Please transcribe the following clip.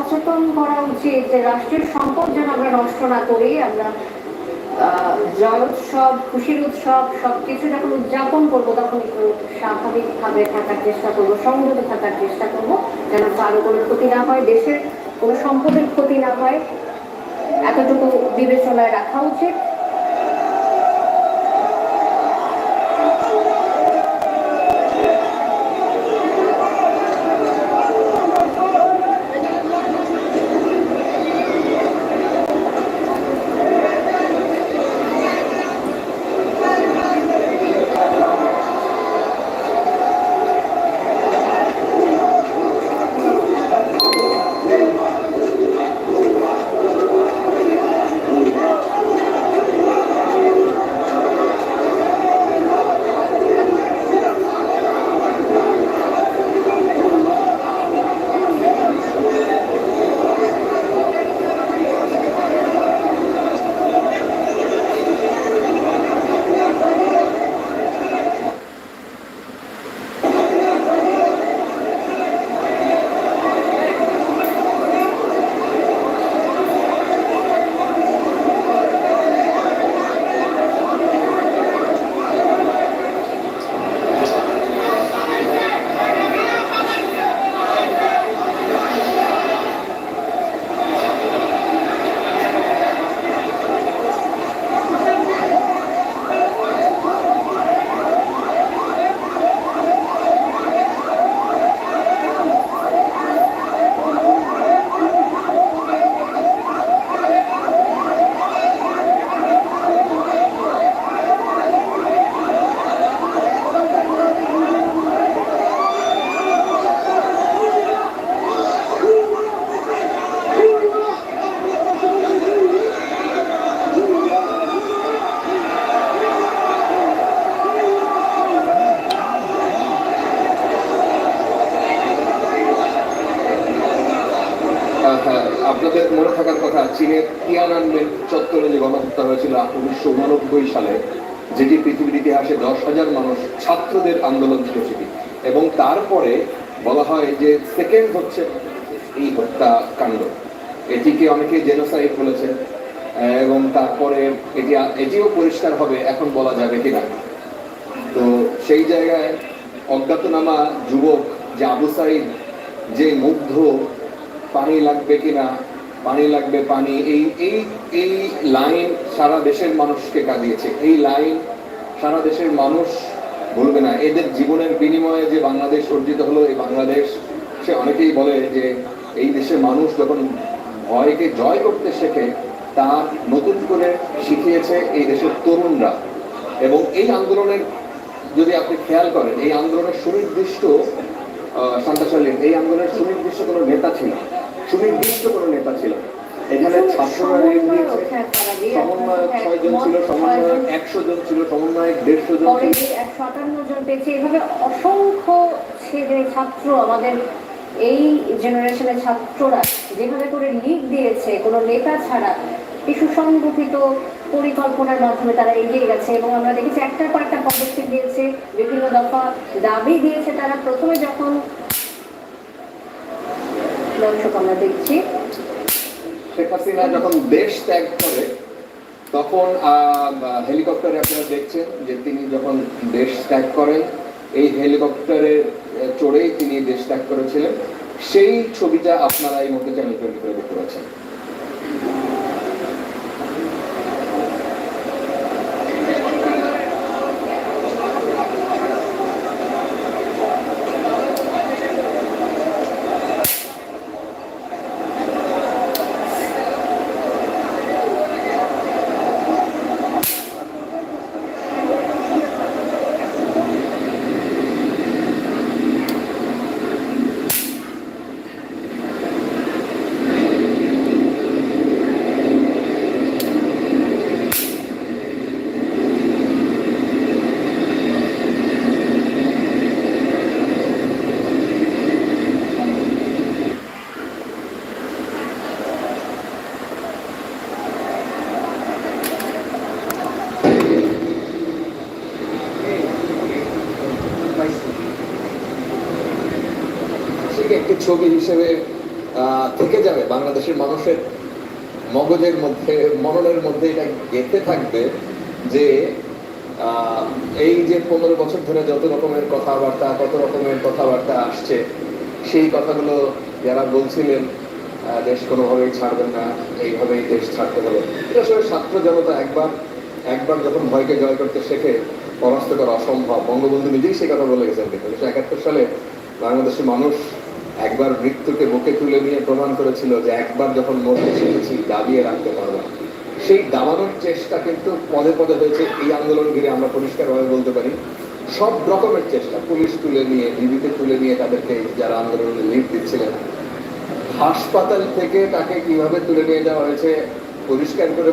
সচেতন করা উচিত যে রাষ্ট্রের সম্পদ যেন আমরা নষ্ট না করি, আমরা জয় উৎসব খুশির উৎসব, সবকিছু যখন উদযাপন করব, তখন একটু স্বাভাবিকভাবে থাকার চেষ্টা করব সংযত থাকার চেষ্টা করব, যেন কারও কোনো ক্ষতি না হয়, দেশের কোনো সম্পদের ক্ষতি না হয়। এতটুকু বিবেচনায় রাখা উচিত। আপনাদের মনে থাকার কথা, চীনের তিয়ানানমেন চত্বরে যে গণহত্যা হয়েছিল উনিশশো উনানব্বই সালে, যেটি পৃথিবীর ইতিহাসে দশ হাজার মানুষ ছাত্রদের আন্দোলন ছিল সেটি এবং তারপরে বলা হয় যে সেকেন্ড হচ্ছে এই হত্যাকাণ্ড। এটিকে অনেকে জেনোসাইড বলেছে, এবং তারপরে এটি এটিও পরিষ্কার হবে, এখন বলা যাবে কিনা। তো সেই জায়গায় অজ্ঞাতনামা যুবক যে আবু সাইদ, যে মুগ্ধ পানি লাগবে কিনা, পানি লাগবে পানি, এই এই এই লাইন সারা দেশের মানুষকে কাঁদিয়েছে। এই লাইন সারা দেশের মানুষ বলবে না। এদের জীবনের বিনিময়ে যে বাংলাদেশ অর্জিত হলো, এই বাংলাদেশ, সে অনেকেই বলে যে এই দেশের মানুষ যখন ভয়কে জয় করতে শেখে, তা নতুন করে শিখিয়েছে এই দেশের তরুণরা। এবং এই আন্দোলনের, যদি আপনি খেয়াল করেন, এই আন্দোলনের সুনির্দিষ্ট শান্তাশালীন এই আন্দোলনের সুনির্দিষ্ট কোনো নেতা ছিল না। সুনির্দিষ্ট কোনো নেতা ছিল। এখানে সমন্বয়ক ছিল, সমন্বয়ক একশো জন ছিল, সমন্বয়ক দেড়শো জন আটান্ন জন পেয়েছে। এভাবে অসংখ্য ছাত্র আমাদের এই জেনারেশনের ছাত্ররা যেভাবে করে লিগ দিয়েছে, কোনো নেতা ছাড়া এই সুসংগঠিত পরিকল্পনার মাধ্যমে তারা এগিয়ে গেছে এবং আমরা দেখেছি একটার পর একটা পদক্ষেপ দিয়েছে বিভিন্ন দফা দাবি দিয়েছে তারা। প্রথমে যখন শেখ হাসিনা যখন দেশ ত্যাগ করে, তখন হেলিকপ্টারে আপনারা দেখছেন যে তিনি যখন দেশ ত্যাগ করেন, এই হেলিকপ্টারে চড়েই তিনি দেশ ত্যাগ করেছিলেন। সেই ছবিটা আপনারা এই মুহূর্তে চ্যানেল টোয়েন্টি করে দেখতে পাচ্ছেন সেটি একটি ছবি হিসেবে থেকে যাবে। বাংলাদেশের মানুষের মগজের মধ্যে মননের মধ্যে এটা গেঁথে থাকবে যে এই যে পনেরো বছর ধরে যত রকমের কথাবার্তা, কত রকমের কথাবার্তা আসছে, সেই কথাগুলো যারা বলছিলেন দেশ কোনোভাবেই ছাড়বেন না, এইভাবেই দেশ ছাড়তে হবে। এটা আসলে ছাত্র জনতা একবার একবার যখন ভয়কে জয় করতে শেখে, পরাস্ত করা অসম্ভব। বঙ্গবন্ধু নিজেই সে কথা বলে গেছেন কিন্তু। উনিশশো একাত্তর সালে বাংলাদেশের মানুষ একবার মৃত্যুকে বুকে তুলে নিয়ে প্রমাণ করেছিল যে একবার যখন মরতে শিখেছি, দাবিয়ে রাখতে পারব সেই দাবানোর চেষ্টা কিন্তু পদে পদে হয়েছে। এই আন্দোলন ঘিরে আমরা পরিষ্কারভাবে বলতে পারি। সব রকমের চেষ্টা, পুলিশ তুলে নিয়ে ডিবিতে তুলে নিয়ে তাদেরকে যারা আন্দোলনে লিড দিচ্ছিলেন। হাসপাতাল থেকে তাকে কীভাবে তুলে নিয়ে যাওয়া হয়েছে, পরিষ্কার করে